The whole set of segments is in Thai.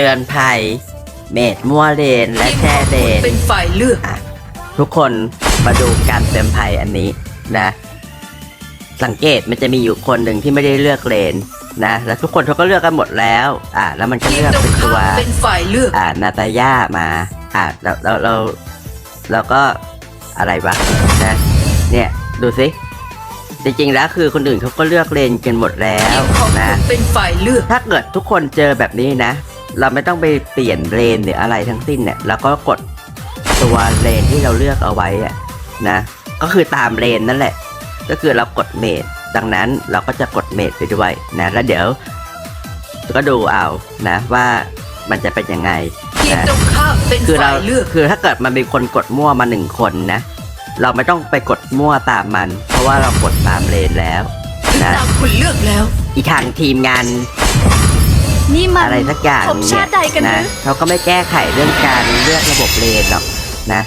เตือนภัย เมดมัวเลนและแช่เลนเป็นฝ่ายเลือกอะทุกคนมาดูการเตือนภัยอันนี้นะ สังเกตมันจะมีอยู่คนหนึ่งที่ไม่ได้เลือกเลนนะแล้วทุกคนเขาก็เลือกกันหมดแล้ว อะแล้วมันก็ทีมเลือกตรงเป็นตัข้าวมเป็นฝ่ายเลือกอ่านาตาย่ามา อ่าเราเราเราเราก็อะไรวะนะเนี่ยดูสิจริงๆแล้วคือคนอื่นเขาก็เลือกเลนกันหมดแล้ทีวมของนะคุณเป็นฝ่ายเลือกถ้าเกิดทุกคนเจอแบบนี้นะ เราไม่ต้องไปเปลี่ยนเลนหรืออะไรทั้งสิ้นเนี่ยเราก็กดตัวเลนที่เราเลือกเอาไว้อะนะก็คือตามเลนนั่นแหละ ก็คือเรากดเมดดังนั้นเราก็จะกดเมดไปด้วยนะแล้วเดี๋ยว ก็ดูเอานะว่ามันจะเป็นยังไงทีมนะตรงข้ามเป็นคือเราฝ่ายเลือกคือถ้าเกิดมันมีคนกดมั่วมาหนึ่งคนนะ เราไม่ต้องไปกดมั่วตามมัน เพราะว่าเรากดตามเลนแล้วถึงนะตามคุณเลือกแล้ว อีกทางทีมงาน นี่มันอะไรสักอย่างภพชาติใดกันนะนะเขาก็ไม่แก้ไขเรื่องการเลือกระบบเลนหรอกนะ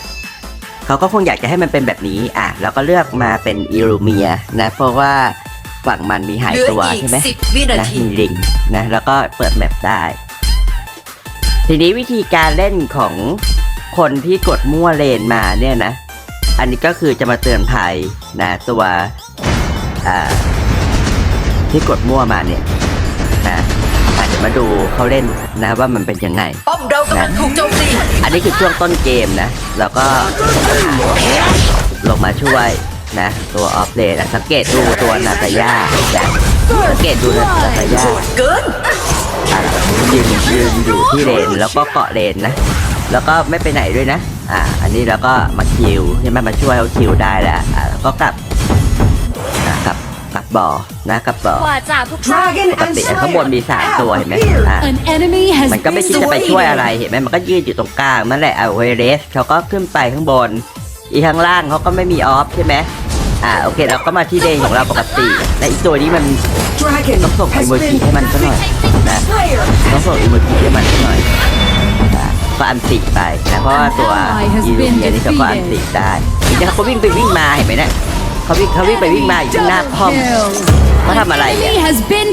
เขาก็คงอยากจะให้มันเป็นแบบนี้อะแล้วก็เลือกมาเป็นอิรูเมียนะ เพราะว่าฝั่งมันมีหายเหลือตัวอีกใช่ไหมสิบวินานะทีมีลิงนะแล้วก็เปิดแมปได้ ทีนี้วิธีการเล่นของคนที่กดมั่วเลนมาเนี่ยนะ อันนี้ก็คือจะมาเตือนภัยนะตัวอ่าที่กดมั่วมาเนี่ยนะอาจจะ มาดูเขาเล่นนะว่ามันเป็นยังไงป้อมเรากำลังถูกโจมตีอันนี้คือช่วงต้นเกมนะ แล้วก็ลงมาช่วยนะ ตัวออฟเลนสังเกตดูตัวนาตาย่านะสังเกตดูนาตาย่าโหดเกินอะยืนยืนอยู่ที่เลนแล้วก็เกาะเลนนะ แล้วก็ไม่ไปไหนด้วยนะ อ่า อันนี้เราก็มาคิวใช่ไหมมาช่วยเขาคิวได้แล้วอ่าแล้วก็กลับอะกลับกลั บบ่อนะกลับบ่อกว่าจ่าพวกเจ้าปกติอะข้างบนมีสามตัวเห็นไหมอ่า An enemy has มันก็ไม่ been คิดจะไปช่วยอะไรเห็นไหมมันก็ยืนอยู่ตรงกลางนั่นแหละเอาเวเรสเขาก็ขึ้นไปข้างบน อีข้างล่างเขาก็ไม่มีออฟใช่ไหมอ่าโอเคเราก็มาที่เลนของเราปกติและอีกตัวนี้มัน Dragon ต้องส่งอีโมจิให้มันซะหน่อยนะ Slayer ต้องส่งอีโมจิให้มันซะหน่อยนะก็อันติไปนะเพราะว่าตัวอีลูเมียนี่เขาก็อันติได้ทีนี้เขาวิ่งไปวิ่งมาเห็นไหมเนี่ย เขาวิ่งเขาวิ่งไปวิ่งมาอยู่ที่หน้าป้อม kill. เขาทำอะไร Enemy อะ has been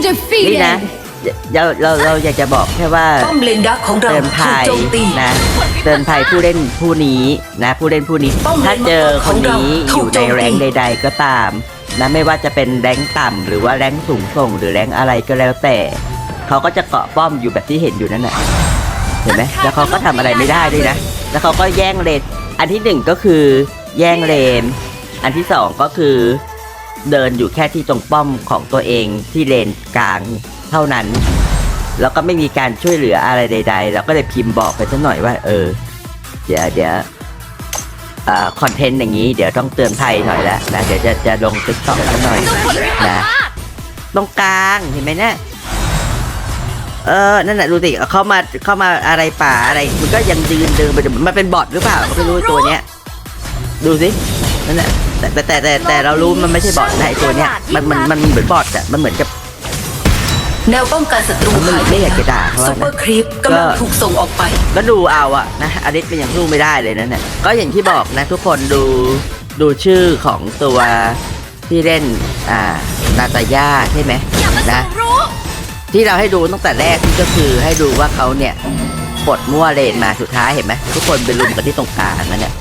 นี่นะ defeated. เราเราเราอยากจะบอกแค่ว่าป้อมเลนดักของเราเตือนถูกภัยโจมตีนะเตือนภัยผู้เล่นผู้นี้นะผู้เล่นผู้นี้ป้อมเลนถ้าเจอคนนี้ขอองเรายู่ในถูกโจมตีแรงค์ใด ๆ ก็ตามนะไม่ว่าจะเป็นแรงค์ต่ำหรือว่าแรงค์สูงส่งหรือแรงค์อะไรก็แล้วแต่เขาก็จะเกาะป้อมอยู่แบบที่เห็นอยู่นั่นแหละเห็นไหมแล้วเขาก็ทำอะไรไม่ได้ด้วยนะ แล้วเขาก็แย่งเลนอันที่หนึ่งก็คือแย่งเลน อันที่สองก็คือเดินอยู่แค่ที่ตรงป้อมของตัวเองที่เลนกลางเท่านั้น แล้วก็ไม่มีการช่วยเหลืออะไรใด ๆ เราก็เลยพิมพ์บอกไปสักหน่อยว่า เออ เดี๋ยวเดี๋ยวคอนเทนต์อย่างนี้เดี๋ยวต้องเตือนภัยหน่อยแล้วนะเดี๋ยวจะจะลงติ๊กต็อกสักหน่อยนะตรงกลางเห็นไหมเนี่ยเออ นั่นแหละดูสิเข้ามาเข้ามาอะไรป่าอะไร มันก็ยังยืนเดินไปมันเป็นบอทหรือเปล่าก็ไม่รู้ตัวเนี้ย ดูสิ นั่นแหละแต่แต่แต่แต่แต่เรารู้มันไม่ใช่บอทนะไอตัวเนี้ยมันมันมันเหมือนบอทอะมันเหมือนกับแนวป้องกันศัตรูผมไม่หายไม่อยากจะด่าเขาซุอะปเปอนะร์ครีปกำลังถูกส่งออกไป ก็ดูเอาอะนะอลิสมันยังสู้ไม่ได้เลยนั่นแหละก็อย่างที่บอกนะทุกคนดูดูชื่อของตัวที่เล่นอ่านาตาย่าใช่ไหมอย่ามานะสูรู้ที่เราให้ดูตั้งแต่แรกนี่ก็คือให้ดูว่าเขาเนี่ยปลดมั่วเลนมาสุดท้ายเห็นไหมทุกคนไปลุมกันที่ตรงกลางนั่นแหละ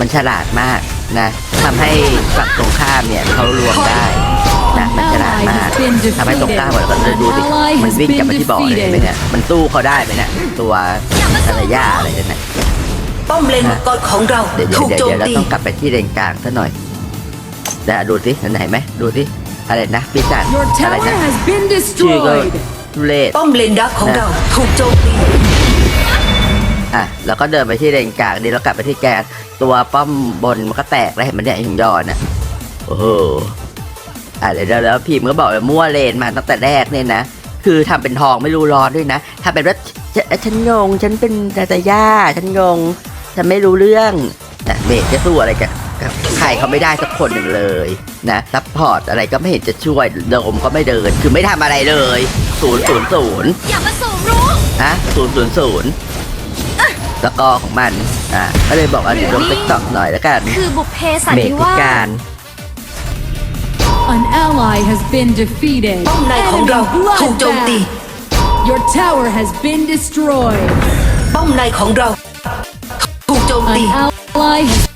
มันฉลาดมากนะทำให้ฝั่งตรงข้ามเนี่ยเขารวมได้นะมันฉลาดมากทำให้ตรงข้ามหมดแล้วก็ดูดิมันวิ่งกลับมาที่บ่อเลยเห็นไหมเนี่ยมันสู้เขาได้ไหมเนี่ยตัวนาตาย่าอะไรนั่นนะป้อมเลนมังกรของเราเดี๋ยวเดี๋ยวถูกเดี๋ยวโจมเดี๋ยวเราตีต้องกลับไปที่เลนกลางซะหน่อยเดี๋ยวดูสิไหนไหมดูสิอะไรนะปีศาจ Your อะไร tower นะ has been ชื่อก็ destroyed. ทุเรศป้อมเลนดักของเราถูกโจมตี อะแล้วก็เดินไปที่เลนกลางดีแล้วกลับไปที่แกนตัวป้อมบนมันก็แตกแล้วเห็นมันเนี่ยหินย้อนอะโอ้โหอะเดี๋ยวเดี๋ยวแล้วพิมพ์ก็บอกว่ามั่วเลนมาตั้งแต่แรกเนี่ยนะคือทำเป็นทองไม่รู้ร้อนด้วยนะทำเป็นว่าฉันฉันงงฉันเป็นดาตาย่าฉันงงฉันไม่รู้เรื่องนะเบสจะสู้อะไรกับกับใครเขาไม่ได้สักคนหนึ่งเลยนะซัพพอร์ตอะไรก็ไม่เห็นจะช่วยเดิมก็ไม่เดิน คือไม่ทำอะไรเลยศูนย์ศูนย์ศูนย์อย่ามาสูรู้นะศูนย์ศูนย์ศูนย์ สกอร์ของมันอะก็เลยบอกว่าเดี๋ยวลงติ๊กต็อกหน่อยแล้วกันคือบุพเพสันเมนิติวาส การ An ally has been defeated. ป้อมในของเรา Enemy ถูกโจมตี bloodbath. Your tower has been destroyed. ป้อมในของเรา ถูกโจม An ตี ally has